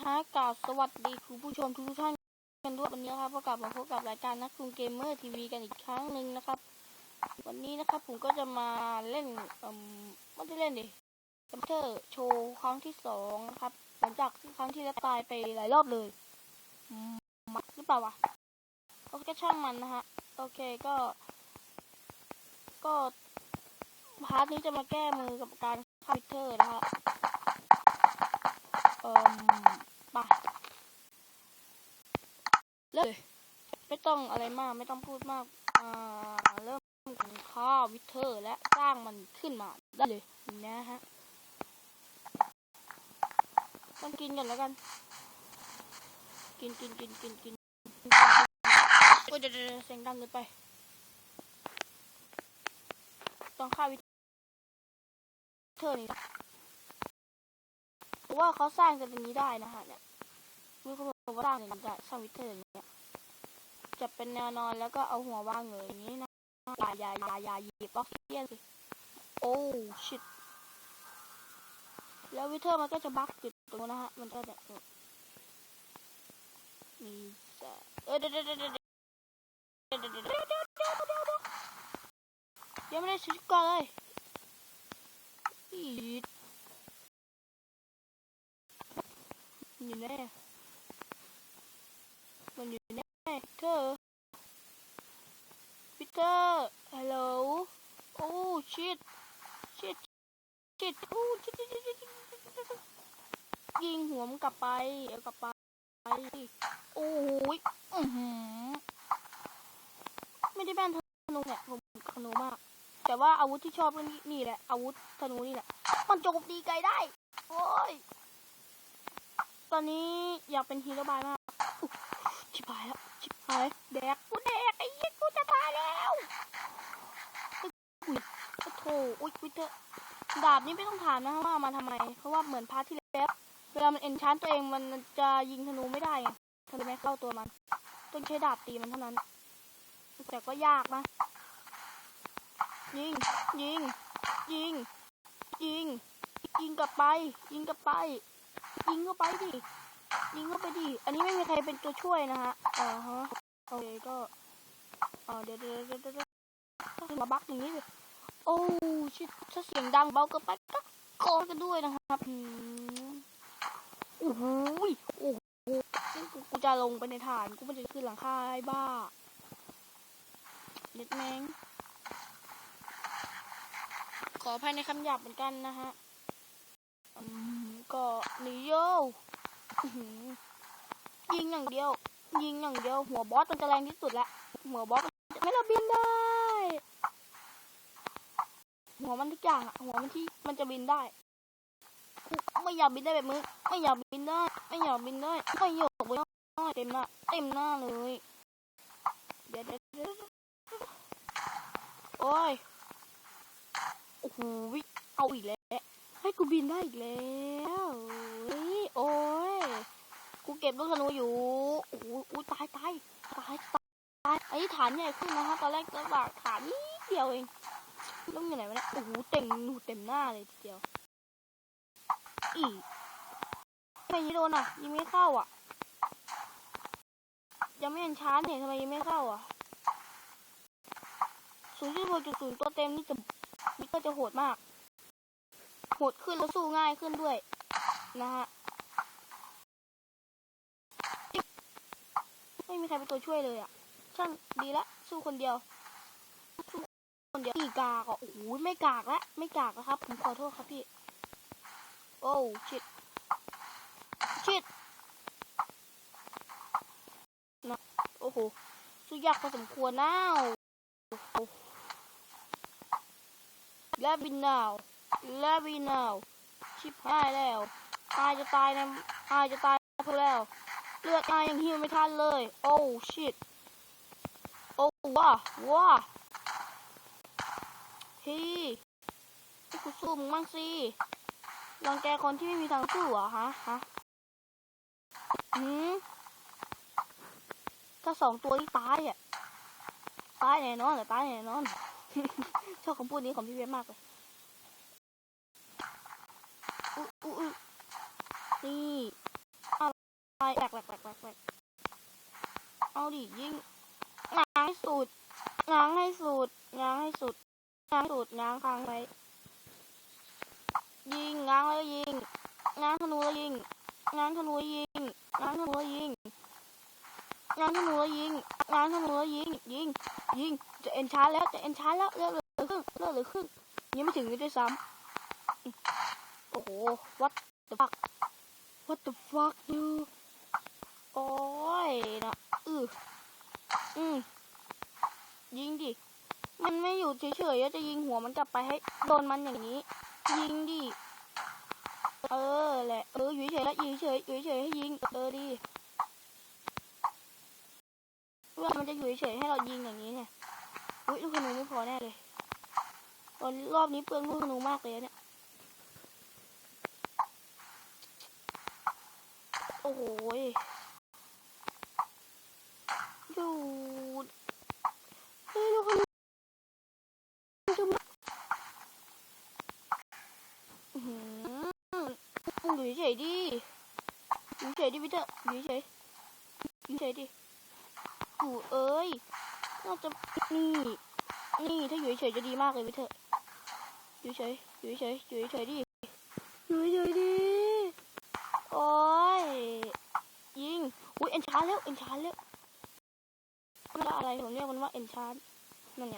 ฮะกล่าวสวัสดีคุณผู้ชมทุกท่านกันด้วยวันนี้นะครับก็กลับมาพบกับรายการนักคุงเกมเมอร์ทีวีกันอีกครั้งหนึ่งนะครับ วันนี้นะครับผมก็จะมาเล่นเอ่มไม่ได้เล่นดิคอมเตอร์โชว์ครั้งที่สองนะครับ หลังจากที่ครั้งที่แล้วตายไปหลายรอบเลยมมักหรือเปล่าวะโอเคช่างมันนะฮะโอเคก็ ก็พาร์ทนี้จะมาแก้มือกับการคอมพิวเตอร์นะฮะ เอ่มไปเริ่มเลยไม่ต้องอะไรมากไม่ต้องพูดมากอ่าเริ่มกันข้าววิเทอร์และสร้างมันขึ้นมาได้เลยนะฮะต้องกินกันแล้วกัน กินกินกินกินกินโอ้ยเดี๋ยวเดี๋ยวเดี๋ยวเสียงดังเกินไป ต้องข้าววิเทอร์นี่ ว่าเขาสร้างกันอย่างนี้ได้นะฮะเนี่ยมีคนบอกว่าสร้างอย่างนี้ได้สร้างวิเทอร์อย่างเงี้ยจะเป็นแนวนอนแล้วก็เอาหัววางเงยอย่างนี้นะอย่าอย่าอย่าอย่ายีบออกซิเจนสิโอ้ชิตแล้ววิเทอร์มันก็จะบักจุดตรงนะฮะมันก็จะมีจะเออเดี๋ยวเดี๋ยวเดี๋ยวเดี๋ยวเดี๋ยวเดี๋ยวเดี๋ยวยังไม่เด้ชุดก่อนเลย อยู่ไหนมันอยู่ไหนเธอพีเตอร์ฮัลโหลโอ้ชิดชิดชิดโอ้ชิดชิดชิดชิดชิดยิงหัวมันกลับไปเอากลับไปโอ้ยอือหือไม่ได้แม่นธนูเนี่ยผมธนูมาก แต่ว่าอาวุธที่ชอบก็นี่นี่แหละอาวุธธนูนี่แหละมันโจมตีไกลได้ โอ้ย ตอนนี้อยากเป็นฮีโร่บายมากชิบหายแล้ว ชิบหายแดกกูแดกไอ้ยี่กูจะตายแล้วอุ๊ยโอ้โถอุ้ยวิเตอร์ดาบนี้ไม่ต้องถามนะว่าเอามาทำไม เพราะว่าเหมือนพาร์ทที่แล้วเวลามันเอนชานตัวเองมันจะยิงธนูไม่ได้ไงธนูไม่เข้าตัวมัน ต้องใช้ดาบตีมันเท่านั้น แต่ก็ยากนะ ยิง ยิง ยิง ยิง ยิงกลับไป ยิงกลับไป ยิงเข้าไปดิ ยิงเข้าไปดิ อันนี้ไม่มีใครเป็นตัวช่วยนะฮะอ่าฮะ โอเคก็อ่าเดี๋ยวเดี๋ยวเดี๋ยวเดี๋ยวเดี๋ยวมาบักอย่างนี้เลยโอ้ชิถ้าเสียงดังเบาเกินไปก็กอกันด้วยนะครับอืมโอ้โหยโอ้โหซึ่งกูจะลงไปในฐานกูมันจะขึ้นหลังคาไอ้บ้าเด็ดแมงขออภัยในคำหยาบเหมือนกันนะฮะอืม ก็หนีโยยิงอย่างเดียว ยิงอย่างเดียว หัวบอสมันจะแรงที่สุดละหัวบอสจะไม่เราบินได้ หัวมันทุกอย่างอะหัวมันที่มันจะบินได้ไม่อยากบินได้แบบมึงไม่อยากบินได้ ไม่อยากบินได้ไม่อยากบินได้เต็มหน้าเต็มหน้าเลย เดี๋ยวเดี๋ยวโอ้ยโอ้โหเอาอีกแล้ว กูบินได้อีกแล้วเฮ้ยโอ้ยกูเก็บลูกธนูอยู่โอ้โหอุ๊ยตายตายตายตายอันนี้ฐานใหญ่ขึ้นนะฮะตอนแรกระบากฐานนิดเดียวเองต้องอยู่ไหนวะเนี่ยโอ้โหเต็มหนูเต็มหน้าเลยทีเดียวอีทำไมยิงโดนอะยิงไม่เข้าอะยังไม่เห็นช้าเนี่ยทำไมยิงไม่เข้าอะศูนย์จุดหกจุดศูนย์ตัวเต็มนี่จะมิเตอร์จะโหดมาก โหดขึ้นแล้วสู้ง่ายขึ้นด้วย นะฮะ ไม่มีใครเป็นตัวช่วยเลยอะ ช่างดีละ สู้คนเดียว สู้คนเดียวอีกากอะโอ้โหไม่กากละ ไม่กากนะครับ ผมขอโทษครับพี่ โอ้ชิดชิดนะโอ้โหสู้ยากพอสมควรนะโอ้โหและบินดาว และบินาวชิบหายแล้วตายจะตายนะตายจะตายแล้ว เลือดตายยังหิวไม่ทันเลย โอ้ชิตโอ้ว้าว้าเฮ้ยให้กูสู้มึงบ้างสิรังแกคนที่ไม่มีทางสู้เหรอฮะฮะหืมถ้าสองตัวที่ตายอะ ตายแน่นอนแต่ตายแน่นอนชอบคำพูดนี้ของพี่เวมากเลยอุ๊อุ๊อุ๊นี่อะไร แหลกแหลกแหลกแหลกเอาดิยิงง้างให้สุดง้างให้สุดง้างให้สุดง้างสุดง้างค้างไว้ยิงง้างแล้วยิงง้างธนูแล้วยิงง้างธนูยิงง้างธนูแล้วยิงง้างธนูแล้วยิงง้างธนูแล้วยิงยิงยิงจะเอ็นชาร์แล้วจะเอ็นชาร์แล้วเลือดเหลือครึ่งเลือดเหลือครึ่งยังไม่ถึงนี่ด้วยซ้ำโอ้โห what the fuck what the fuck you โอ้ยนะอืออืมยิงดิ มันไม่อยู่เฉยๆจะยิงหัวมันกลับไปให้โดนมันอย่างนี้ ยิงดิ เออแหละ เอออยู่เฉยๆแล้วอยู่เฉยๆอยู่เฉยๆให้ยิง เออดิว่ามันจะอยู่เฉยๆให้เรายิงอย่างนี้เนี่ย อุ้ยลูกธนูไม่พอแน่เลยตอนรอบนี้เปลืองลูกธนูมากเลยเนี่ย โอ้โหยดูดเฮ้ยลูกธนูจะมาอื้อหืออยู่ เฉยดิอยู่เฉยดิพี่เตอร์อยู่เฉยอยู่เฉยดิอยู่เอ้ยน่าจะนี่นี่ถ้าอยู่เฉยจะดีมากเลยพี่เตอร์อยู่เฉยอยู่เฉยอยู่เฉยดิอยู่เฉยดิโอ้ยยิงอุ้ยเอ็นชาร์แล้วเอ็นชาร์แล้วมันอะไรผมเรียกมันว่าเอ็นชาร์นั่นไง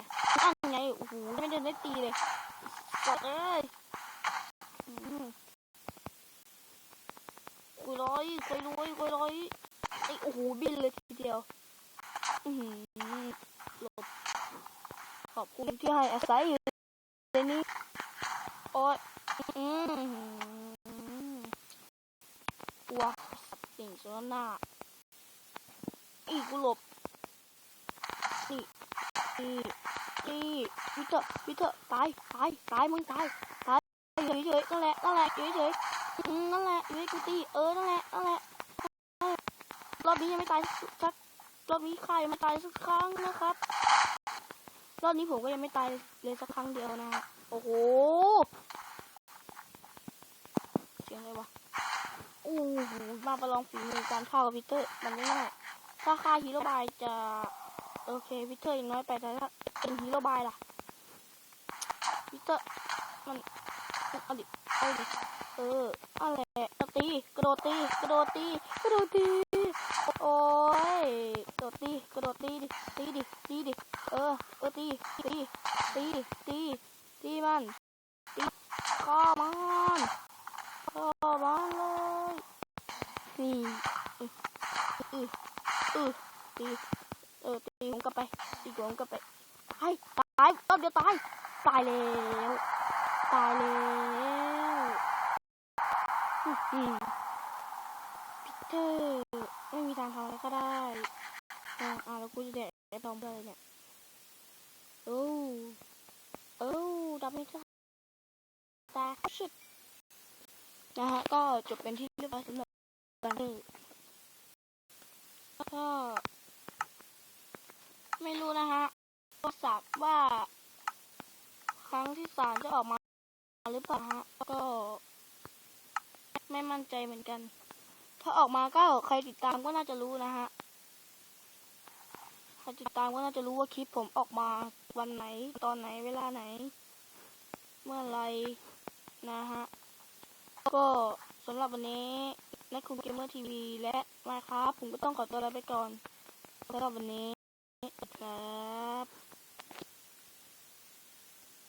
นั่นไงโอ้โหไม่ได้ได้ตีเลยกดเอ้ยอืม กุยร้อยกุยร้อยกุยร้อยไอโอ้โหบินเลยทีเดียว อือหือหลบขอบคุณที่ให้อาศัยอยู่ในนี้โอ้ยอืมว้าสิ่งสนหน้าอีกูหลบนี่นี่นี่วิเตอร์วิเตอร์ตายตายตายมึงตายตายอยู่เฉยๆนั่นแหละนั่นแหละอยู่เฉย นั่นแหละอยู่ให้กูตีเออ นั่นแหละ นั่นแหละ รอบนี้ยังไม่ตายสัก รอบนี้ใครมาตายสักครั้งนะครับ รอบนี้ผมก็ยังไม่ตายเลยสักครั้งเดียวนะโอ้โห เสียงอะไรวะโอ้โห มาประลองฝีมือการฆ่ากับพีเตอร์ มันไม่ง่ายถ้าฆ่าฮีโร่บายจะ โอเคพีเตอร์ยังน้อยไปแต่ถ้าเป็นฮีโร่บายล่ะพีเตอร์ มัน เอาดิเอาดิ เอออะไรกระตีกระโดดตีกระโดดตีกระโดดตีโอ้ยกระโดดตีกระโดดตีดิตีดิตีดิเออเออตีตีตีตีตีมันตีข้อมันข้อมันเลยนี่อืออืออือตีเออตีผมกลับไปตีผมกลับไปตายตายรอบเดียวตายตายแล้วตายแล้ว อื้อหือพีเตอร์ไม่มีทางทำอะไรก็ได้อ่าอ่าแล้วกูจะแดกไอ้ตอมเบอร์เนี่ยโอ้โอ้ดับไม่ได้ตาชิดนะฮะก็จบเป็นที่เรียบร้อยสำหรับการเดอร์ก็ไม่รู้นะฮะก็สับว่า ครั้งที่สามจะออกมาหรือเปล่าฮะก็ ไม่มั่นใจเหมือนกัน ถ้าออกมาก็ใครติดตามก็น่าจะรู้นะฮะใครติดตามก็น่าจะรู้ว่าคลิปผมออกมาวันไหน ตอนไหนเวลาไหน เมื่อไรนะฮะ ก็สำหรับวันนี้นักคุมเกมเมอร์ทีวีและมาครับผมก็ต้องขอตัวลาไปก่อนสำหรับวันนี้